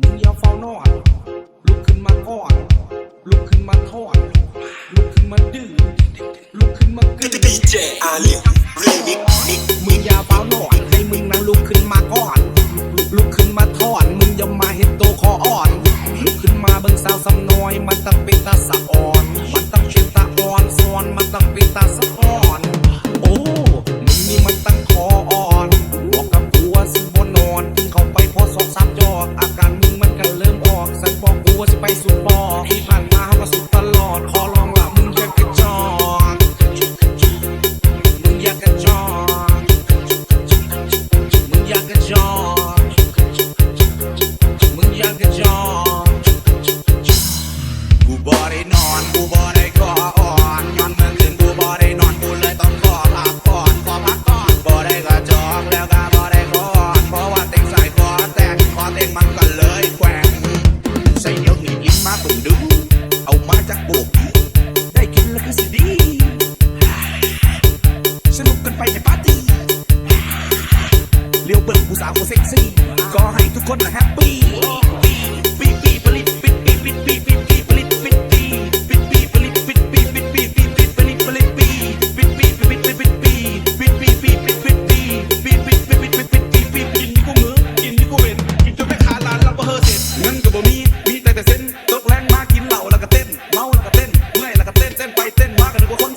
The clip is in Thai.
มึงอย่าเฝ้านอนลุกขึ้นมาก่อนลุกขึ้นมาทอดลุกขึ้นมาดื้อลุกขึ้นมากึ่ง DJ Ali Remix มึงอย่าเฝ้านอนให้มึงนั่งลุกขึ้นมาก่อนลุกขึ้นมาทอนมึงอย่ามาเห็นตัวคออ่อนลุกขึ้นมาเบิ่งสาวสำน้อยมันต้องเป็นตาสะอ่อนมันต้องเป็นตาอ่อนซอนมันต้องเป็นตาสะอ่อน การมึงมันกันเริ่มออก สั่นบอกกูว่าสิไปสุดบ่อที่ผ่านมา กันก็เลยแขว่งใส่เดี๋ยวถึงยิ้มมาเบิ่งดู เอามาจากโบกได้กินแล้วคือสิดี สนุกกันไปในปาร์ตี้เลี้ยวเบิ่งผู้สาวก็เซ็กซี่ ก็ให้ทุกคนนะแฮปปี้ปีปีปิดปีปิดปีปิดปี เงินก็บ่มี มีแต่แต่เส้นตกแรงมากกินเหล้าแล้วก็เต้น เมาแล้วก็เต้นเมื่อยแล้วก็เต้นเต้นไปเต้นมากันนึกว่าคน